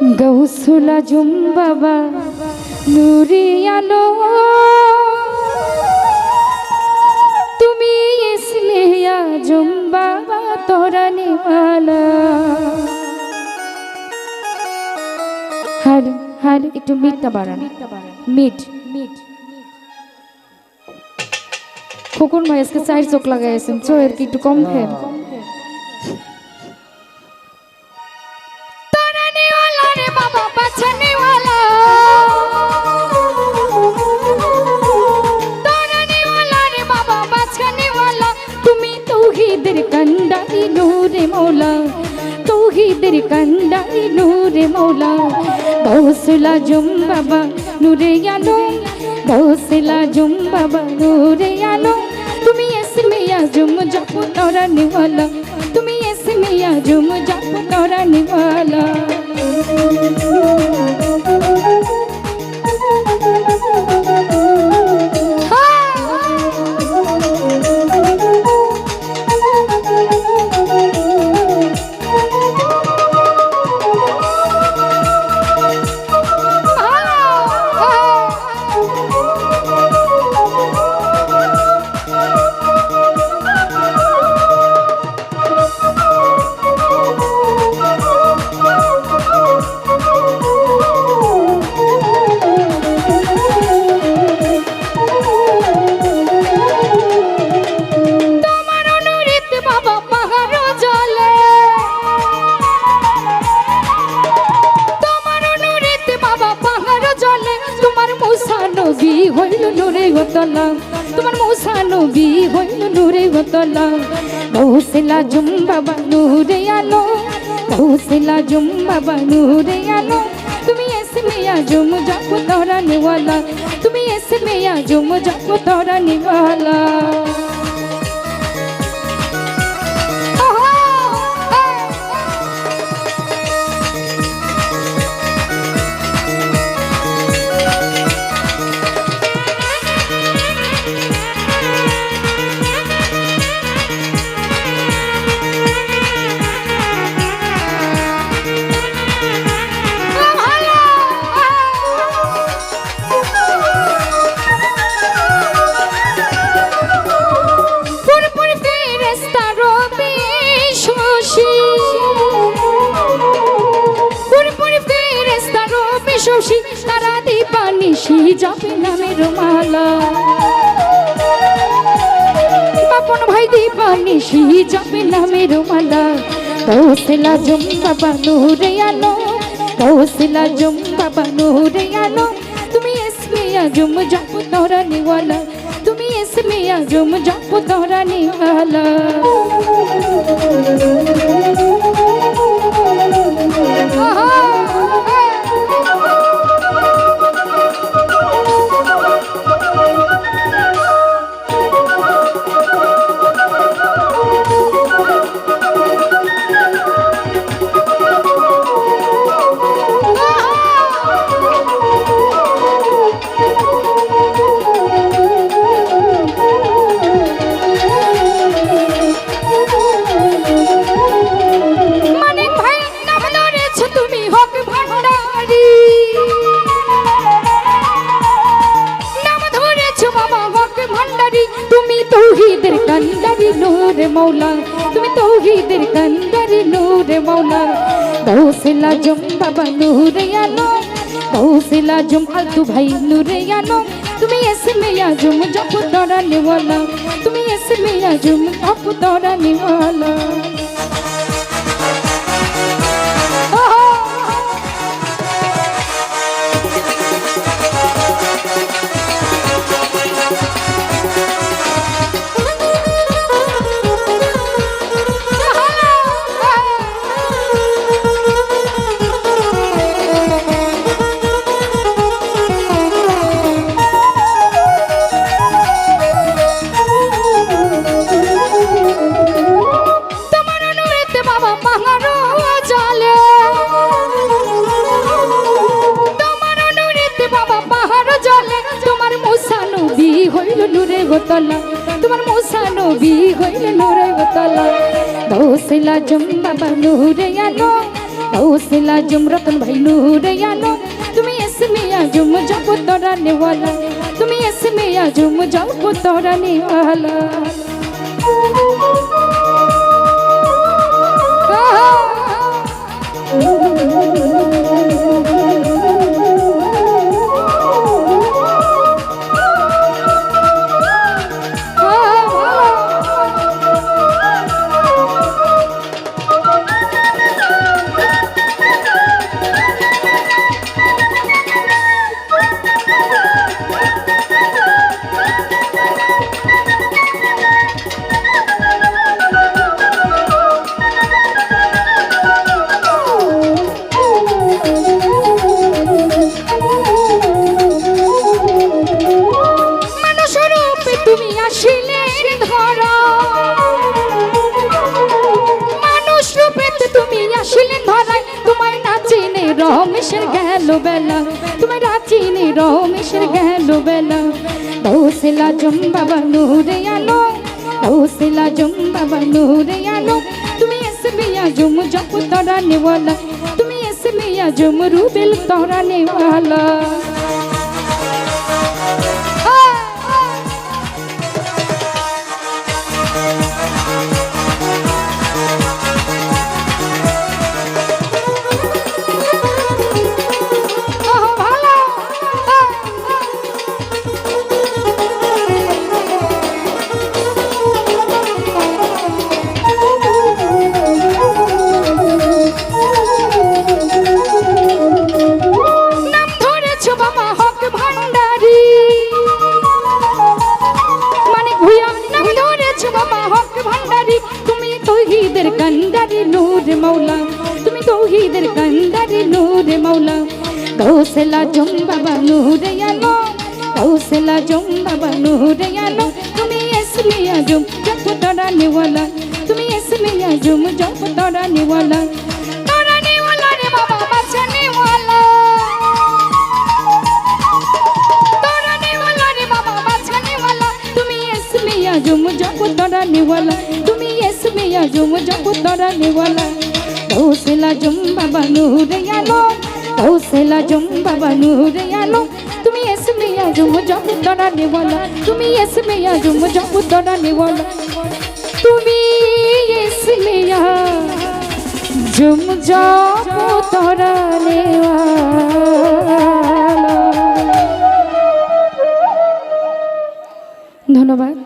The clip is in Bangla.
গৌসুলা জুম বাবা, নুরি আলো। তুমি ইসলিয়া জুম বাবা, তোরা নিওয়ালা। হার হার একটু মিটটা বাড়ান। Meet meet. খোকন ভাই, আজকে চার চোখ লাগাইছেন চোখের কি একটু কম ফের কান্ডারি নূরে মৌলা গৌসলা জুম বাবা নূরে আলো গৌসলা জুম বাবা নূরে আলো তুমি এসমিয়া জুম জপ তরানিওয়ালা তুমি এসমিয়া জুম জপ তরানিওয়ালা তোমার হইল নূরে গতলা। তোমার মৌসা নবী হইল নূরে গতলা। গৌসলা জুম বাবা নূরে আলো। গৌসলা জুম বাবা নূরে আলো। তুমি এসমিয়া জুম জপ তোরা নিওয়ালা তুমি এসমিয়া জুম জপ তোরা নিওয়ালা যাবে নামের মালা বাপন ভাই দীপানিশি যাবে নামের মালা। কৌশলা জুম বাবা নূরে আলো, কৌশলা জুম বাবা নূরে আলো। তুমি এসমিয়া জুম জপ তোরা নিওয়ালা, তুমি এসমিয়া জুম জপ তোরা নিওয়ালা। তুমি তৌহিদের নূরে মৌলা। গৌসলা জুম বাবা নূরে আলো। গৌসলা জুম আলতু ভাই নূরে আলো। তুমি এসমিয়া জুম জপ তোরা তুমি এসে এসমিয়া জুম জপ তোরা নূরে গোতলা তোমার মূসা নবী হইল নূরে গোতলা দোসলা জম বাবা নূরে আনো গৌসেলা জুম রতন ভাই নূরে আনো তুমি এসমে আজম জপ তোরা নেওয়ালা, তুমি এসমে আজম জপ তোরা ওয়ালা রমেশের গেল বেলা। তুমি রাচিনি রমেশের গেল বেলা। দৌসেলা জম বাবা নূরে আলো দৌসেলা জম বাবা নূরে আলো। তুমি এসবিয়া জুম জপ তরা নেওয়ালা, তুমি এসবিয়া জুম রুবেল তরা বাবা হক ভান্ডারি তুমি তৌহিদের কান্ডারি নূর মৌলা তুমি তৌহিদের কান্ডারি নূর মৌলা গৌসলা জম বাবা নূরে আলো গৌসলা জম বাবা নূরে আলো তুমি এসমে আজম জপ তরা নেওয়ালা তুমি এসমে আজম জপ তরা নেওয়ালা জগত রানিওয়ালা তুমি এসমি আজম জগত রানিওয়ালা কৌশলা জম বাবা নূরে আলো কৌশলা জম তুমি এসমি আজম জগত রানিওয়ালা তুমি এসমি আজম জগত রানিওয়ালা তুমি এসমি আজম জগত রানিওয়ালা ধন্যবাদ।